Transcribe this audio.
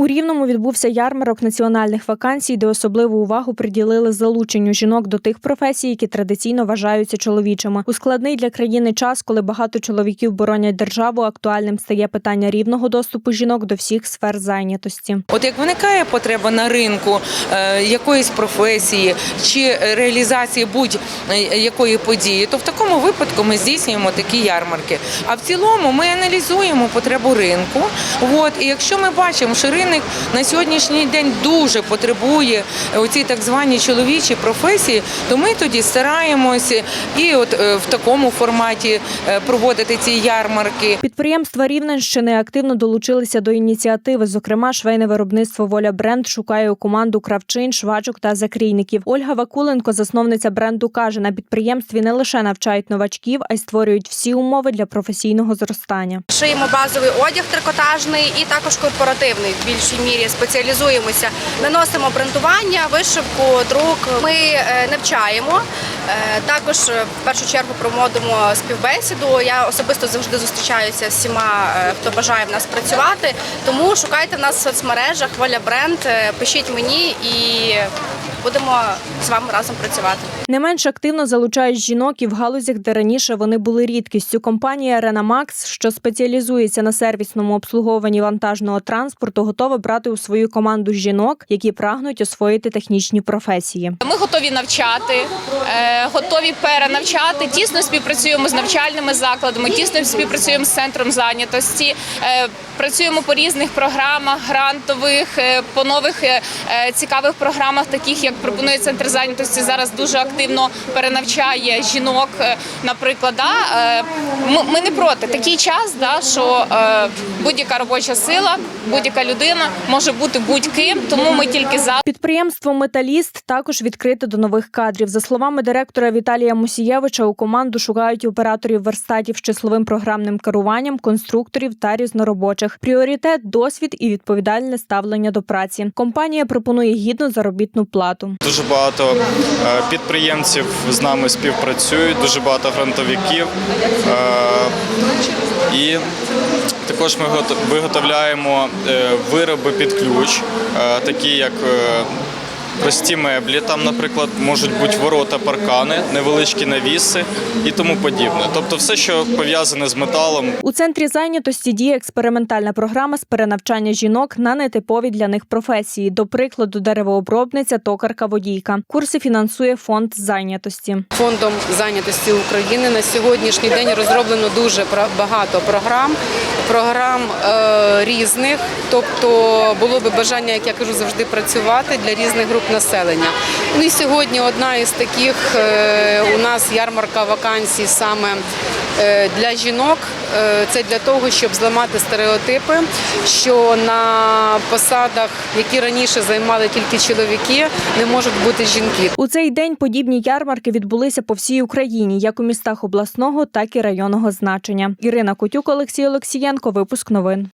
У Рівному відбувся ярмарок національних вакансій, де особливу увагу приділили залученню жінок до тих професій, які традиційно вважаються чоловічими. У складний для країни час, коли багато чоловіків боронять державу, актуальним стає питання рівного доступу жінок до всіх сфер зайнятості. От як виникає потреба на ринку е, якоїсь професії чи реалізації будь-якої події, то в такому випадку ми здійснюємо такі ярмарки. А в цілому ми аналізуємо потребу ринку. От, і якщо ми бачимо, що ринок на сьогоднішній день дуже потребує оці так звані чоловічі професії, то ми тоді стараємося і от е, в такому форматі е, проводити ці ярмарки. Підприємства Рівненщини активно долучилися до ініціативи. Зокрема, швейне виробництво Воля Бренд шукає у команду кравчин, швачок та закрійників. Ольга Вакуленко, засновниця бренду, каже: на підприємстві не лише навчають новачків, а й створюють всі умови для професійного зростання. Шиємо базовий одяг трикотажний і також корпоративний. Більшій мірі спеціалізуємося. Наносимо брендування, вишивку, друк. Ми е, навчаємо. Е, Також е, в першу чергу проводимо співбесіду. Я особисто завжди зустрічаюся з всіма, хто бажає в нас працювати. Тому шукайте в нас в соцмережах Воля бренд, пишіть мені і будемо з вами разом працювати. Не менш активно залучають жінок і в галузях, де раніше вони були рідкістю. Компанія Ренамакс, що спеціалізується на сервісному обслуговуванні вантажного транспорту, готова брати у свою команду жінок, які прагнуть освоїти технічні професії. Ми готові навчати, е, готові перенавчати. Тісно співпрацюємо з навчальними закладами, тісно співпрацюємо з центром зайнятості. е, Працюємо по різних програмах грантових, е, по нових цікавих програмах, таких як пропонує центр зайнятості. Зараз дуже активно перенавчає жінок. е, Наприклад, да, е, ми- ми не проти такий час, да, що е, будь-яка робоча сила, будь-яка людина може бути будь-ким, тому ми тільки за. Підприємство Металіст також відкрите до нових кадрів. За словами директора Віталія Мусієвича, у команду шукають операторів верстатів з числовим програмним керуванням, конструкторів та різноробочих. Пріоритет досвід і відповідальне ставлення до праці. Компанія пропонує гідну заробітну плату. Дуже багато е, підприємців з нами співпрацюють, дуже багато грантовиків. Е, І також ми гото- виготовляємо е, вироби під ключ, такі як прості меблі, там, наприклад, можуть бути ворота, паркани, невеличкі навіси і тому подібне. Тобто все, що пов'язане з металом, У центрі зайнятості діє експериментальна програма з перенавчання жінок на нетипові для них професії. До прикладу, деревообробниця, токарка, водійка. Курси фінансує фонд зайнятості. Фондом зайнятості України на сьогоднішній день розроблено дуже багато програм, програм е, різних. Тобто було би бажання, як я кажу, завжди працювати для різних груп населення. Ну і сьогодні одна із таких е, у нас ярмарка вакансій саме е, для жінок. Е, Це для того, щоб зламати стереотипи, що на посадах, які раніше займали тільки чоловіки, не можуть бути жінки. У цей день подібні ярмарки відбулися по всій Україні, як у містах обласного, так і районного значення. Ірина Котюк, Олексій Олексієнко. Випуск новин.